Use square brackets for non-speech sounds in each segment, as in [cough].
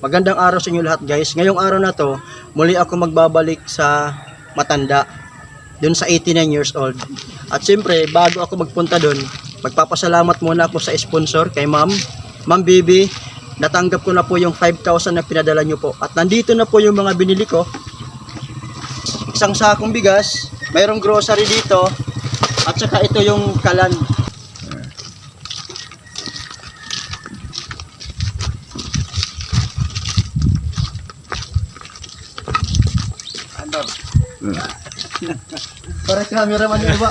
Magandang araw sa inyo lahat guys. Ngayong araw na to, muli ako magbabalik sa matanda. Dun sa 89 years old. At siyempre, bago ako magpunta dun, magpapasalamat muna ako sa sponsor kay ma'am. Ma'am Bibi, natanggap ko na po yung 5,000 na pinadala nyo po. At nandito na po yung mga binili ko. Isang sakong bigas, mayroong grocery dito, at saka ito yung kalan. Para cameraman yung iba.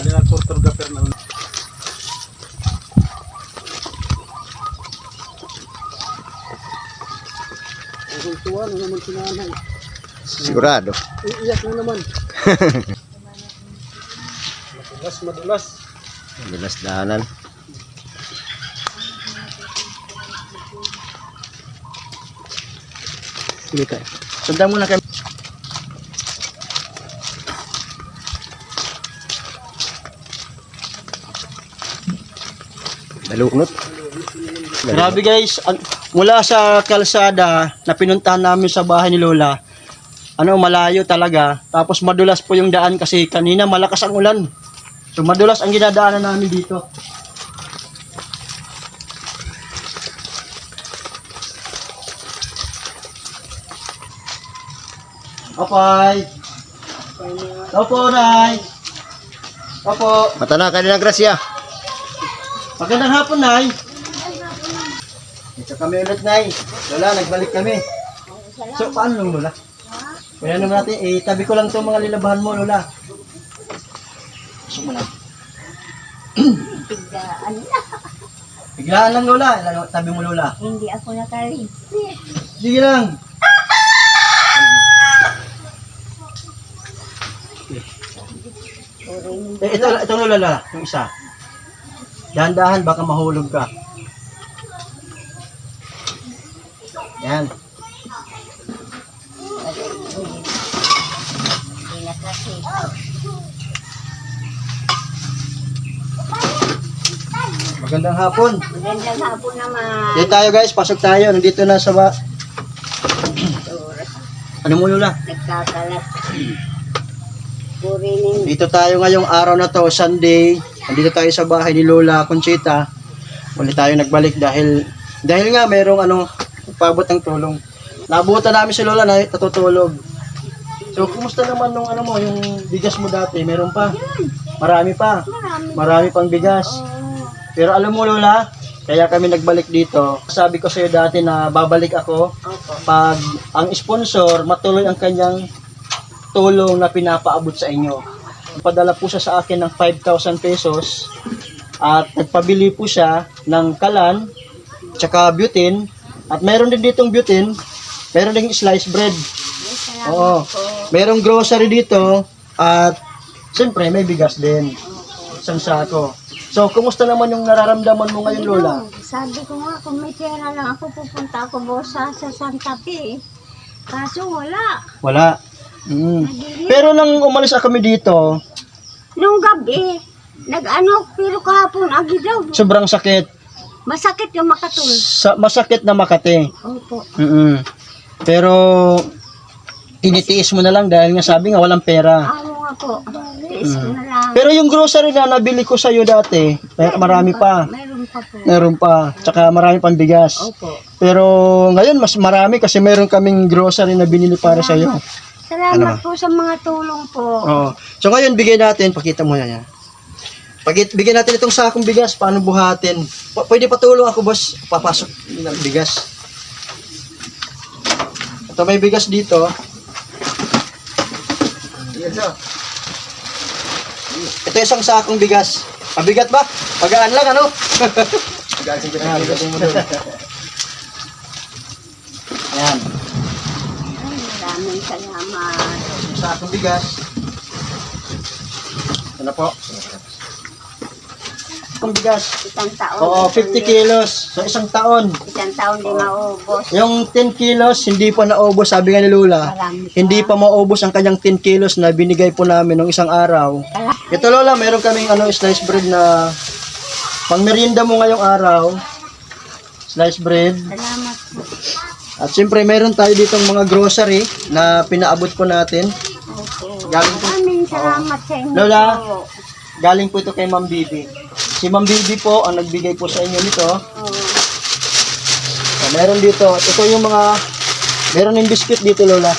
Ada na photographer na Ang tuwa na naman sinanay. Sigurado. Iiyak na naman. [laughs] madulas, madulas. Bilas daanan. Sige tayo. Sundan muna kayo. Daluknot. Grabe guys, mula sa kalsada na pinuntahan namin sa bahay ni Lola, ano malayo talaga. Tapos madulas po yung daan kasi kanina malakas ang ulan. So madulas ang ginadaanan namin dito. Opay. Opo, Nay. Opo. Mata na kanina grasya. Magandang hapon, Nay. Ito kami ulit, Nay. Lola, nagbalik kami. So, paano nung Lola? Kaya naman natin, eh, tabi ko lang itong mga lilabahan mo, Lola. Gusto mo lang. Biglaan na. Biglaan lang, Lola. Tabi mo, Lola. Hindi ako nakaligpit. Sige lang. Eh, ito, ito, Lola. Yung isa. Dahan-dahan, baka mahulog ka. Yan. Magandang hapon. Magandang hapon naman. Dito tayo, guys. Pasok tayo. Nandito na sa ba... [clears throat] Ano mo, Lola? Nagkakalat. Purining Dito tayo ngayong araw na to, Sunday. Nandito tayo sa bahay ni Lola Conchita. Muli tayo nagbalik dahil dahil nga mayroong ano, pabot ng tulong. Nabutan namin si Lola na natutulog. So, kumusta naman nung ano mo, yung bigas mo dati? Meron pa? Marami pa. marami. Pang bigas. Pero alam mo Lola, kaya kami nagbalik dito. Sabi ko sa'yo dati na babalik ako pag ang sponsor matuloy ang kanyang tulong na pinapaabot sa inyo. Padala po siya sa akin ng 5,000 pesos at nagpabili po siya ng kalan tsaka butane. At meron din ditong butane. Meron ding sliced bread. Oo. Merong grocery dito at siyempre may bigas din. Isang sako. So kumusta naman yung nararamdaman mo ngayon Lola? Sabi ko nga, kung may pera lang ako, pupunta ako bosa sa Santa Fe. Kaso wala. wala Mm. Pero nang umalis ako kami dito Nung gabi, nag-ano, pero kahapon, agi daw. sobrang sakit Masakit yung makatul. sa masakit na Makati. Opo. mm Pero tinitiis mo na lang dahil nga sabi nga walang pera. Ako nga po. Tiis ko na lang. Pero yung grocery na nabili ko sa iyo dati, eh, marami pa. Meron pa po. Meron pa. Tsaka marami pang bigas. Opo. Pero ngayon mas marami kasi meron kaming grocery na binili para sa iyo. Salamat Ano po sa mga tulong po. Oo. So ngayon bigay natin, pakita mo na yan. Pag bigyan natin itong sakong bigas, paano buhatin? P- pwede patulong ako, boss. Papasok ng bigas. Ito may bigas dito. Ito. Ito isang sakong bigas. Mabigat ba? Pagaan lang, ano? [laughs] Ayan. Maraming salamat. Isang sakong bigas. Na po. pang bigas. Isang taon. Oo, 50 kilos. So, isang taon. Isang taon di maubos. Yung 10 kilos, hindi pa naubos, sabi nga ni. Marami pa. Hindi pa maubos ang kanyang 10 kilos na binigay po namin nung isang araw. Ito Lola, meron kaming ano, slice bread na pang merienda mo ngayong araw. Slice bread. Salamat po. At siyempre, meron tayo ditong mga grocery na pinaabot po natin. Opo. Galing po, Maraming salamat sa inyo Lola. po. galing po ito kay Ma'am Bibi. Si Ma'am Bibi po ang nagbigay po sa inyo nito. Oo. So, meron dito. Ito yung mga, meron yung biscuit dito Lola. Ah,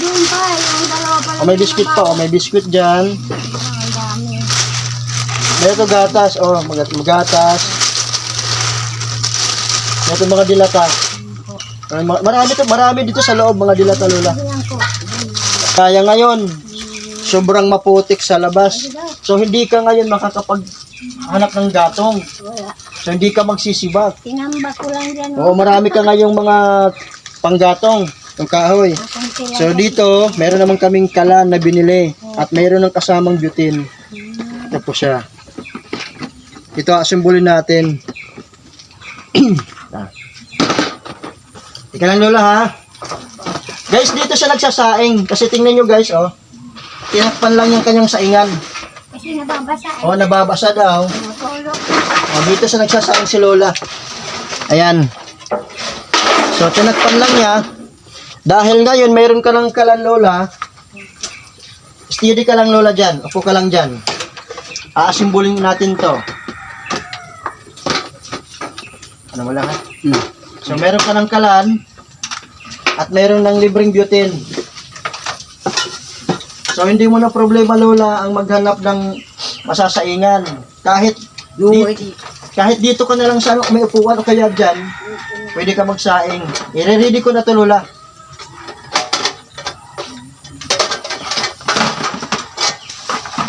doon pa. Yung dalawa pa O, may biscuit pa. O, may biscuit dyan. Ang dami. Meron gatas. O, mag magatas. Meron mga dilata. Ma- Marami, to, marami dito sa loob mga dilata Lola. Yan. Kaya ngayon, sobrang maputik sa labas. So hindi ka ngayon makakapag hanap ng gatong. So hindi ka magsisibak. Tinambak ko lang dyan. Oo, marami ka ngayong mga panggatong, yung kahoy. So dito, meron naman kaming kalan na binili at meron ng kasamang butin. Ito po siya. Ito asimbolin natin. [clears throat] Ika lang lola ha. Guys, dito siya nagsasaing. Kasi tingnan nyo guys, oh. Tinakpan lang yung kanyang saingan. Kasi nababasa. Oh, nababasa daw. Oh, dito siya nagsasaing si Lola. Ayan. So, tinakpan lang niya. Dahil ngayon, mayroon ka ng kalan, Lola. Steady ka lang, Lola, dyan. Upo ka lang dyan. Aasimbolin natin to. Ano mo lang, ha? So, meron ka ng kalan. At meron ng libreng butane. So, hindi mo na problema, Lola, ang maghanap ng masasaingan. Kahit di, kahit dito ka na lang sa ano, may upuan o kaya dyan, pwede ka magsaing. I-ready ko na to, Lola.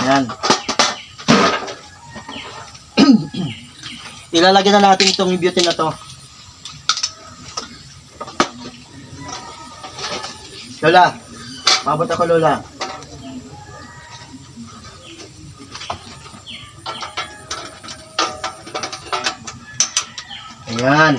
Ayan. [clears throat] Ilalagyan na natin itong beauty na to. Lola, mabot ako, Lola. Ayan.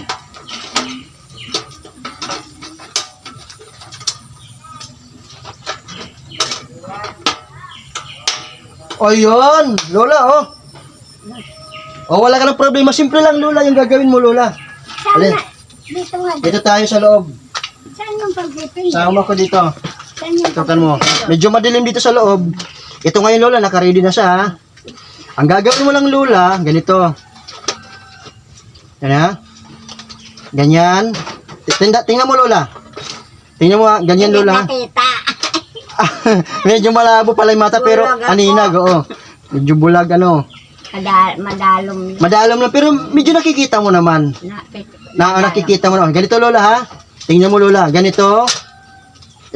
O yun, Lola, oh. Oh, wala ka ng problema. Simple lang, Lola, yung gagawin mo, Lola. Alin? Dito tayo sa loob. Saan yung pagpipin? Sama ko dito. Saan yung Tukan mo. Medyo madilim dito sa loob. Ito ngayon, Lola, naka-ready na siya, ha? Ang gagawin mo lang, Lola, ganito. Yan, ha? Ganyan. Tingnan, tingnan mo, Lola. Tingnan mo, ha? ganyan, Lola. Nakita. [laughs] Medyo malabo pala yung mata, pero Bulag ako. aninag, oo. Medyo bulag, ano. Madalom. Madalam lang, pero medyo nakikita mo naman. Nakit. Na, nakikita mo naman. Ganito, Lola, ha? Tingnan mo, Lola. Ganito.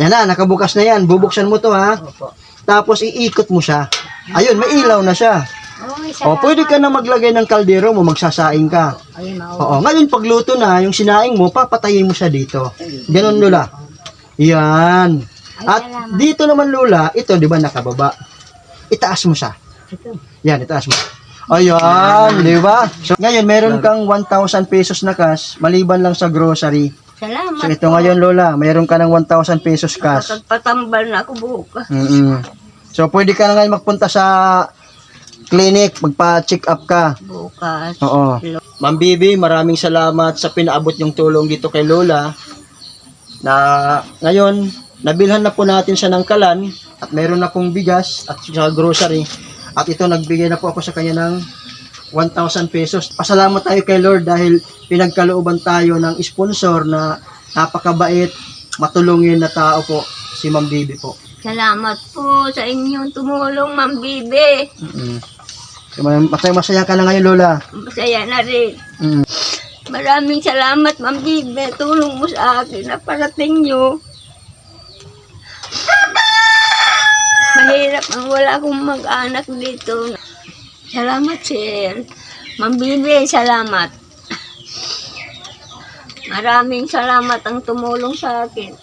Yan na, nakabukas na yan. Bubuksan mo to, ha? Tapos, iikot mo siya. Ayun, may ilaw na siya. O, pwede ka na maglagay ng kaldero mo, magsasaing ka. Oo, ngayon, pagluto na, yung sinaing mo, papatayin mo siya dito. Ganon, Lola. Yan. At dito naman, Lola, ito, di ba, nakababa. Itaas mo siya. Ito. Yan, itaas mo. Ayan, di ba? So, ngayon, meron kang 1,000 pesos na cash, maliban lang sa grocery. Salamat. So, ito ngayon, Lola, meron ka ng 1,000 pesos cash. Pagpatambal na ako bukas. Mm So, pwede ka na ngayon magpunta sa clinic, magpa-check up ka. Bukas. Oo. Ma'am Bibi, maraming salamat sa pinaabot yung tulong dito kay Lola. Na ngayon, nabilhan na po natin siya ng kalan at meron na pong bigas at sa grocery. At ito, nagbigay na po ako sa kanya ng 1,000 pesos. Pasalamat tayo kay Lord dahil pinagkalooban tayo ng sponsor na napakabait, matulungin na tao po, si Ma'am Bibi po. Salamat po sa inyong tumulong, Ma'am Bibi. Mm. So, masaya, masaya ka na ngayon, Lola. Masaya na rin. Mm. Maraming salamat, Ma'am Bibi. Tulong mo sa akin na parating nyo. Mahirap ang wala akong mag-anak dito. Salamat, sir. Ma'am Bibi, salamat. Maraming salamat ang tumulong sa akin.